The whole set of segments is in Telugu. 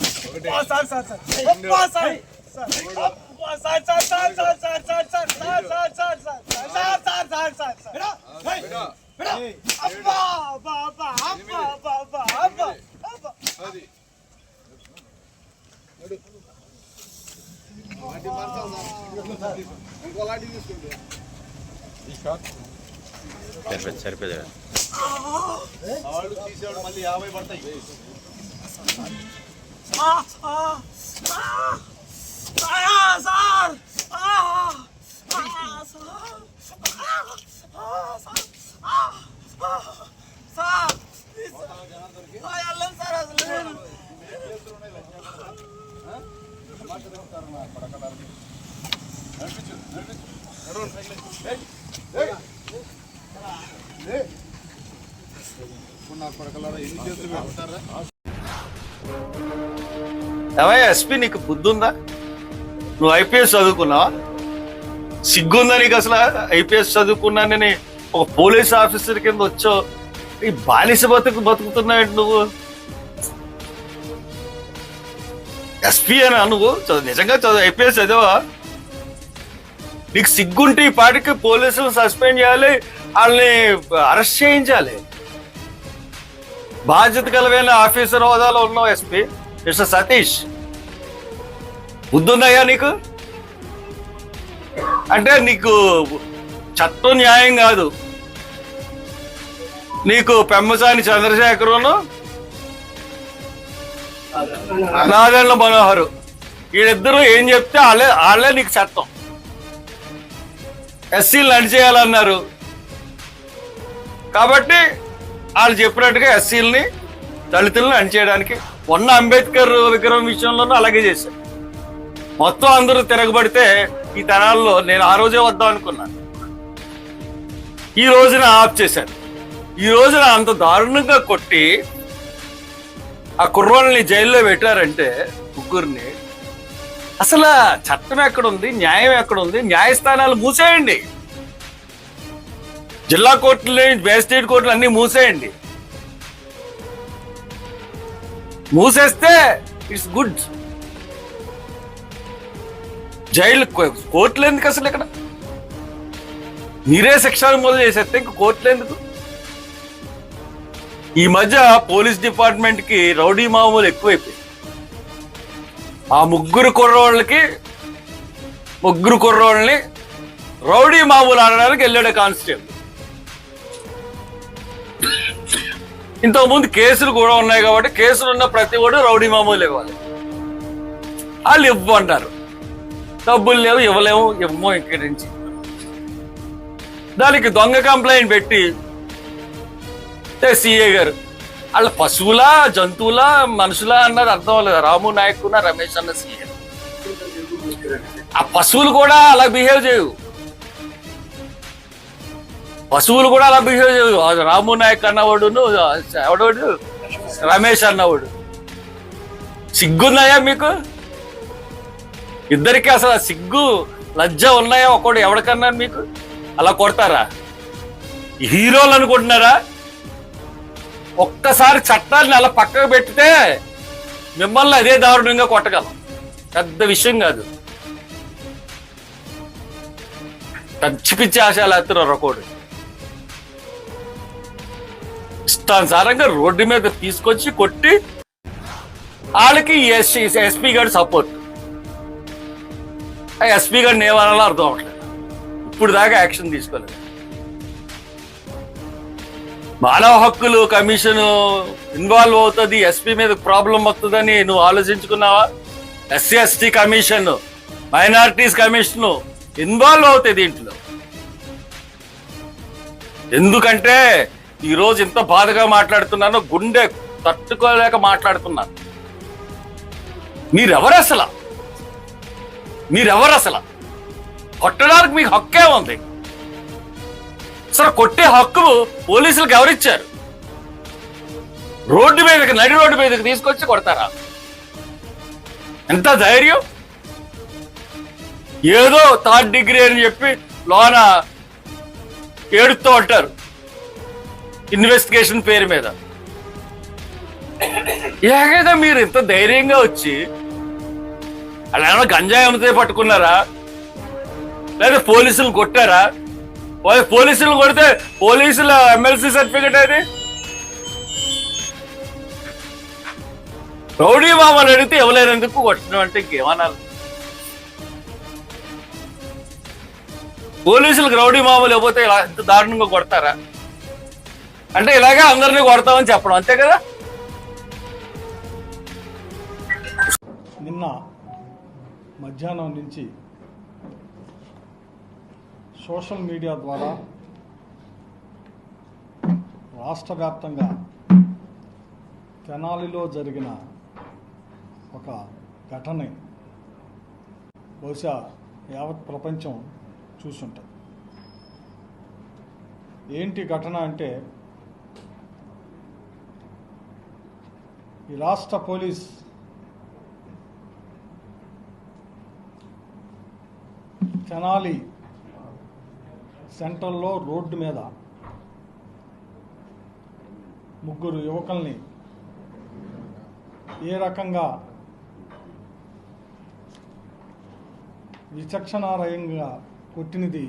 చెప్ప లాస్ట్ చెప్ప లాస్ట్ చెప్ప నడిపించు ఒకటి ఒకటి తీసుకెళ్ళి నడిపించు చాలా. జరిగి. Right. తీసుకో, right. ఒకటి బిడ్డ, అది నడు. లాంటి మార్చాలి ఇంకో లాంటి తీసుకుంటే సరిపోయింది సరిపోయింది ఆడు తీసేవాడు మళ్ళీ యాభై పడతాయి నడిపించు నడిపించు నడవండి. ఏయ్, ఏయ్. ఏయ్. ఇప్పుడు నా కొడకలారా ఎన్ని చేతులు పెడతారా ఏమయ్య ఎస్పీ నీకు బుద్ధుందా? నువ్వు ఐపీఎస్ చదువుకున్నావా? సిగ్గుందా నీకు అసలు ఐపీఎస్ చదువుకున్నానని ఒక పోలీస్ ఆఫీసర్ కింద వచ్చావు? ఈ బానిస బతుకు బతుకుతున్నావు నువ్వు? ఎస్పీ అని నువ్వు? చదువు నిజంగా చదువు ఐపీఎస్ చదివా నీకు సిగ్గుంటే ఈ పాటికి పోలీసులు సస్పెండ్ చేయాలి వాళ్ళని అరెస్ట్ చేయించాలి. బాధ్యత కలవైన ఆఫీసర్ హోదాలో ఉన్నావు ఎస్పీ మిస్టర్ సతీష్. బుద్ధున్నాయా నీకు? అంటే నీకు చట్టం న్యాయం కాదు. నీకు పెమ్మసాని చంద్రశేఖరును నాదెండ్ల మనోహరు. వీళ్ళిద్దరూ ఏం చెప్తే వాళ్ళే వాళ్ళే నీకు చట్టం. ఎస్సీలు నడిచేయాలన్నారు కాబట్టి వాళ్ళు చెప్పినట్టుగా ఎస్సీలని దళితులను అణిచేయడానికి ఉన్న అంబేద్కర్ విగ్రహం విషయంలోనూ అలాగే చేశారు. మొత్తం అందరూ తిరగబడితే ఈ తరాల్లో నేను ఆ రోజే వద్దాం అనుకున్నాను ఈ రోజున ఆఫ్ చేశాను ఈ రోజున అంత దారుణంగా కొట్టి ఆ కుర్రోళ్ళని జైల్లో పెట్టారంటే ముగ్గురిని అసలు చట్టం ఎక్కడుంది? న్యాయం ఎక్కడుంది? న్యాయస్థానాలు మూసేయండి. జిల్లా కోర్టులు మేజిస్ట్రేట్ కోర్టులు అన్ని మూసేయండి. మూసేస్తే ఇట్స్ గుడ్. జైలు కోర్టులు ఎందుకు అసలు ఇక్కడ? మీరే శిక్షణ మొదలు చేసేస్తే ఇంక కోర్టులు ఎందుకు? ఈ మధ్య పోలీస్ డిపార్ట్మెంట్కి రౌడీ మామూలు ఎక్కువైపోయి ఆ ముగ్గురు కుర్రోళ్ళకి ముగ్గురు కుర్రోళ్ళని రౌడీ మామూలు ఆడడానికి వెళ్ళాడు కానిస్టేబుల్. ఇంతకుముందు కేసులు కూడా ఉన్నాయి కాబట్టి కేసులు ఉన్న ప్రతి వాడు రౌడీ మామూలు ఇవ్వాలి వాళ్ళు ఇవ్వమంటారు డబ్బులు లేవు ఇవ్వలేము ఇవ్వము ఇక్కడి నుంచి. దానికి దొంగ కంప్లైంట్ పెట్టి సిఏ గారు వాళ్ళ పశువులా జంతువులా మనుషులా అన్నది అర్థం లేదు రాము నాయక్ రమేష్ అన్న సిఏ. ఆ పశువులు కూడా అలా బిహేవ్ చేయవు. పశువులు కూడా అలా బిహేవ్ చేయవు. రాము నాయక్ అన్నవాడును ఎవడోడు? రమేష్ అన్నవాడు. సిగ్గున్నాయా మీకు? ఇద్దరికి అసలు సిగ్గు లజ్జ ఉన్నాయా ఒకడు ఎవడికన్నా మీకు? అలా కొడతారా? హీరోలు అనుకుంటున్నారా? ఒక్కసారి చట్టాన్ని అలా పక్కకు పెట్టితే మిమ్మల్ని అదే దారుణంగా కొట్టగలం. పెద్ద విషయం కాదు. పిచ్చి పిచ్చి ఆశలు ఎత్తున్నారు ఒకడు. ఇష్టానుసారంగా రోడ్డు మీద తీసుకొచ్చి కొట్టి వాళ్ళకి ఎస్సీ ఎస్పీ గారు సపోర్ట్ ఎస్పీ గారిని ఏమనాలో అర్థం అవట్లేదు ఇప్పుడు దాకా యాక్షన్ తీసుకోలేదు. మానవ హక్కులు కమిషన్ ఇన్వాల్వ్ అవుతుంది ఎస్పీ మీద ప్రాబ్లం వస్తుందని నువ్వు ఆలోచించుకున్నావా? SC ST commission minorities commission involve అవుతాయి దీంట్లో. ఎందుకంటే ఈరోజు ఇంత బాధగా మాట్లాడుతున్నాను గుండె తట్టుకోలేక మాట్లాడుతున్నాను మీరెవరు అసలు? మీరెవరు అసలు? కొట్టడానికి మీకు హక్కే ఉంది. అసలు కొట్టే హక్కు పోలీసులకు ఎవరిచ్చారు? రోడ్డు మీదకి నడి రోడ్డు మీదకి తీసుకొచ్చి కొడతారా? ఎంత ధైర్యం? ఏదో థర్డ్ డిగ్రీ అని చెప్పి లోన ఏడుతూ ఉంటారు ఇన్వెస్టిగేషన్ పేరు మీద. ఏకైనా మీరు ఇంత ధైర్యంగా వచ్చి అలా ఏమైనా గంజాయి అమ్మితే పట్టుకున్నారా? లేదా పోలీసులు కొట్టారా? పోలీసులు కొడితే పోలీసుల ఎమ్మెల్సీ సర్టిఫికెట్ అది రౌడీ మామలు అడిగితే ఇవ్వలేనందుకు కొట్టడం అంటే ఇంకేమన్నారు? పోలీసులకు రౌడీ మామూలు ఇవ్వకపోతే ఇలా ఎంత దారుణంగా కొడతారా? అంటే ఇలాగే అందరినీ కొడతామని చెప్పడం అంతే కదా? నిన్న మధ్యాహ్నం నుంచి సోషల్ మీడియా ద్వారా రాష్ట్ర వ్యాప్తంగా తెనాలిలో జరిగిన ఒక ఘటన బహుశా యావత్ ప్రపంచం చూసుంటుంది. ఏంటి ఘటన అంటే ఈ రాష్ట్ర పోలీస్ తెనాలి సెంట్రల్లో రోడ్డు మీద ముగ్గురు యువకుల్ని ఏ రకంగా విచక్షణారయంగా కొట్టినది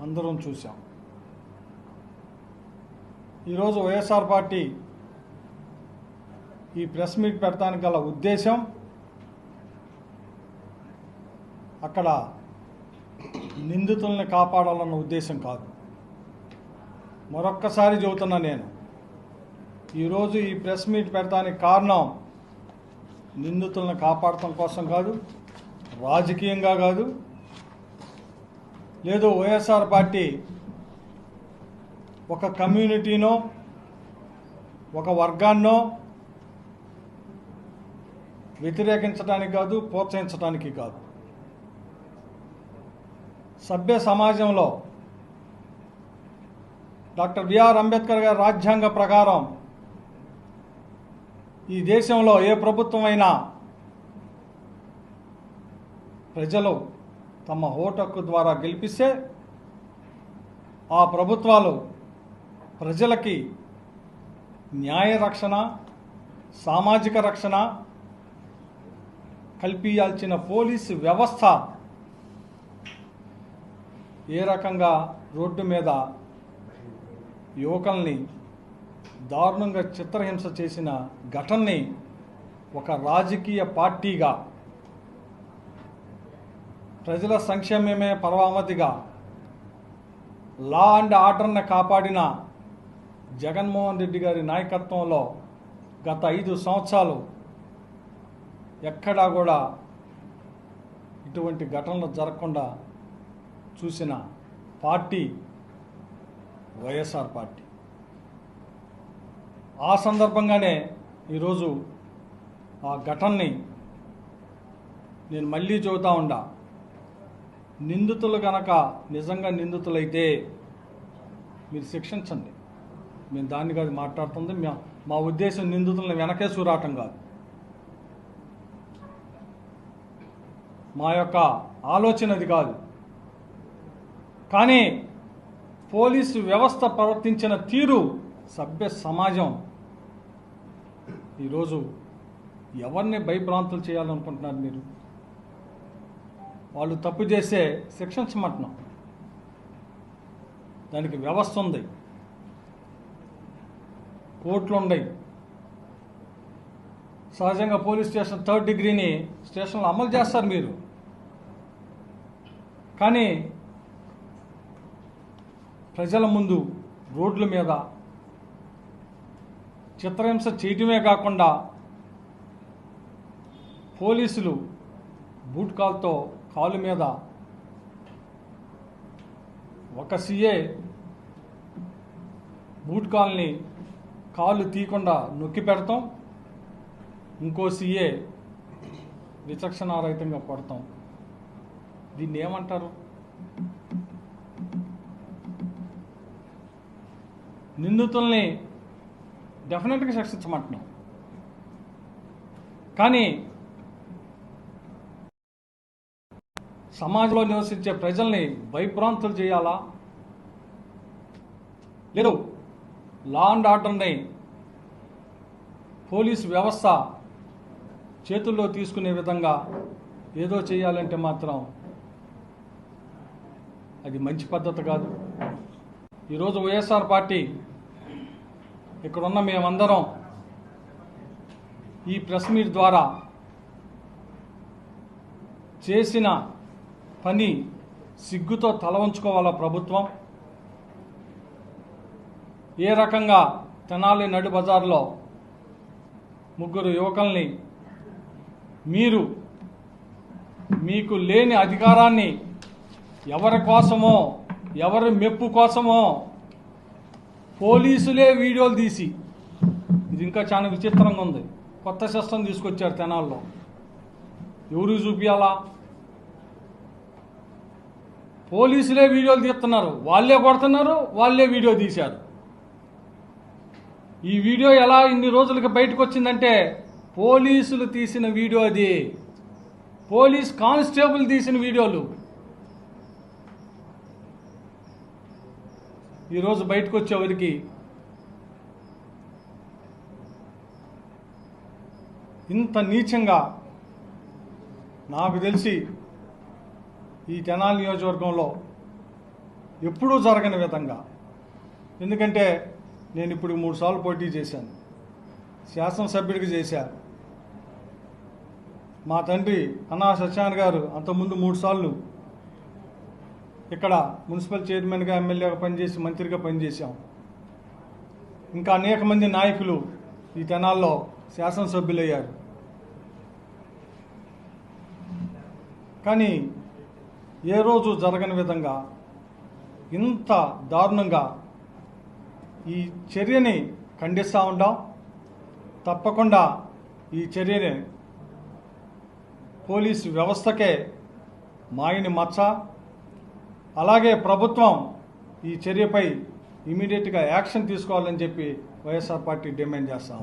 అందరం చూసాం ఈరోజు వైఎస్ఆర్ పార్టీ ఈ ప్రెస్ మీట్ పెట్టడానికి గల ఉద్దేశం అక్కడ నిందితుల్ని కాపాడాలన్న ఉద్దేశం కాదు. మరొక్కసారి చెబుతున్నా నేను. ఈరోజు ఈ ప్రెస్ మీట్ పెడతానికి కారణం నిందితులను కాపాడటం కోసం కాదు రాజకీయంగా కాదు లేదు వైఎస్ఆర్ పార్టీ ఒక కమ్యూనిటీనో ఒక వర్గాన్నో వ్యతిరేకించడానికి కాదు ప్రోత్సహించడానికి కాదు. సభ్య సమాజంలో డాక్టర్ బిఆర్ అంబేద్కర్ గారి రాజ్యాంగ ప్రకారం ఈ దేశంలో ఏ ప్రభుత్వమైనా ప్రజలు తమ ఓటక్కు ద్వారా గెలిపిస్తే ఆ ప్రభుత్వాలు ప్రజలకి న్యాయ రక్షణ సామాజిక రక్షణ కల్పించాల్సిన పోలీసు వ్యవస్థ ఏ రకంగా రోడ్డు మీద యువకుల్ని దారుణంగా చిత్రహింస చేసిన ఘటనని ఒక రాజకీయ పార్టీగా ప్రజల సంక్షేమమే పరమావధిగా లా అండ్ ఆర్డర్ని కాపాడిన జగన్మోహన్ రెడ్డి గారి నాయకత్వంలో గత ఐదు సంవత్సరాలు ఎక్కడా కూడా ఇటువంటి ఘటనలు జరగకుండా చూసిన పార్టీ వైఎస్ఆర్ పార్టీ. ఆ సందర్భంగానే ఈరోజు ఆ ఘటనని నేను మళ్ళీ చెబుతా ఉండా. నిందితులు గనక నిజంగా నిందితులైతే మీరు శిక్షించండి. మేము దాన్ని కాదు మాట్లాడుతుంది. మా మా ఉద్దేశం నిందితులను వెనకే చూరాటం కాదు. మా యొక్క ఆలోచన అది కాదు. కానీ పోలీసు వ్యవస్థ ప్రవర్తించిన తీరు సభ్య సమాజం. ఈరోజు ఎవరిని భయభ్రాంతులు చేయాలనుకుంటున్నారు మీరు? వాళ్ళు తప్పు చేస్తే శిక్షించమంటున్నాం దానికి వ్యవస్థ ఉంది. కోర్టులు ఉన్నాయి. సహజంగా పోలీస్ స్టేషన్ థర్డ్ డిగ్రీని స్టేషన్లో అమలు చేస్తారు మీరు. కానీ ప్రజల ముందు రోడ్ల మీద చిత్రహింస చేయటమే కాకుండా పోలీసులు బూట్ కాల్తో కాలు మీద ఒక సీఏ బూట్ కాల్ని కాళ్ళు తీయకుండా నొక్కి పెడతాం. ఇంకో సీఏ విచక్షణారహితంగా కొడతాం దీన్ని ఏమంటారు నిందితుల్ని డెఫినెట్గా శిక్షించమంటున్నాం. కానీ సమాజంలో నివసించే ప్రజల్ని భయభ్రాంతులు చేయాలా? లేదు లా అండ్ ఆర్డర్ని పోలీసు వ్యవస్థ చేతుల్లో తీసుకునే విధంగా ఏదో చేయాలంటే మాత్రం అది మంచి పద్ధతి కాదు. ఈరోజు వైఎస్ఆర్ పార్టీ ఇక్కడున్న మేమందరం ఈ ప్రెస్ మీట్ ద్వారా చేసిన పని సిగ్గుతో తల ఉంచుకోవాలా ప్రభుత్వం? ఏ రకంగా తెనాలి నడు బజార్లో ముగ్గురు యువకుల్ని మీరు మీకు లేని అధికారాన్ని ఎవరి కోసమో ఎవరి మెప్పు కోసమో పోలీసులే వీడియోలు తీసి. ఇది ఇంకా చాలా విచిత్రంగా ఉంది. కొత్త సిస్టమ్ తీసుకొచ్చారు తెనాల్లో. ఎవరు చూపించాలా పోలీసులే వీడియోలు తీస్తున్నారు. వాళ్ళే కొడుతున్నారు వాళ్ళే వీడియో తీశారు. ఈ వీడియో ఎలా ఇన్ని రోజులకి బయటకు వచ్చిందంటే పోలీసులు తీసిన వీడియో అది. పోలీస్ కానిస్టేబుల్ తీసిన వీడియోలు. ఈరోజు బయటకు వచ్చేవారికి ఇంత నీచంగా నాకు తెలిసి ఈ తెనాలి నియోజకవర్గంలో ఎప్పుడూ జరగని విధంగా. ఎందుకంటే నేను ఇప్పుడు మూడు సార్లు పోటీ చేశాను. శాసనసభ్యుడికి చేశాను మా తండ్రి అన్నా సత్యాన్ గారు అంతకుముందు మూడుసార్లు ఇక్కడ మున్సిపల్ చైర్మన్గా ఎమ్మెల్యేగా పనిచేసి మంత్రిగా పనిచేశాం. ఇంకా అనేక మంది నాయకులు ఈ తెనాల్లో శాసనసభ్యులయ్యారు. కానీ ఏ రోజు జరగని విధంగా ఇంత దారుణంగా ఈ చర్యని ఖండిస్తూ ఉంటాం తప్పకుండా ఈ చర్యని పోలీసు వ్యవస్థకే మాయని మచ్చ. అలాగే ప్రభుత్వం ఈ చర్యపై ఇమీడియట్గా యాక్షన్ తీసుకోవాలని చెప్పి వైఎస్ఆర్ పార్టీ డిమాండ్ చేస్తాం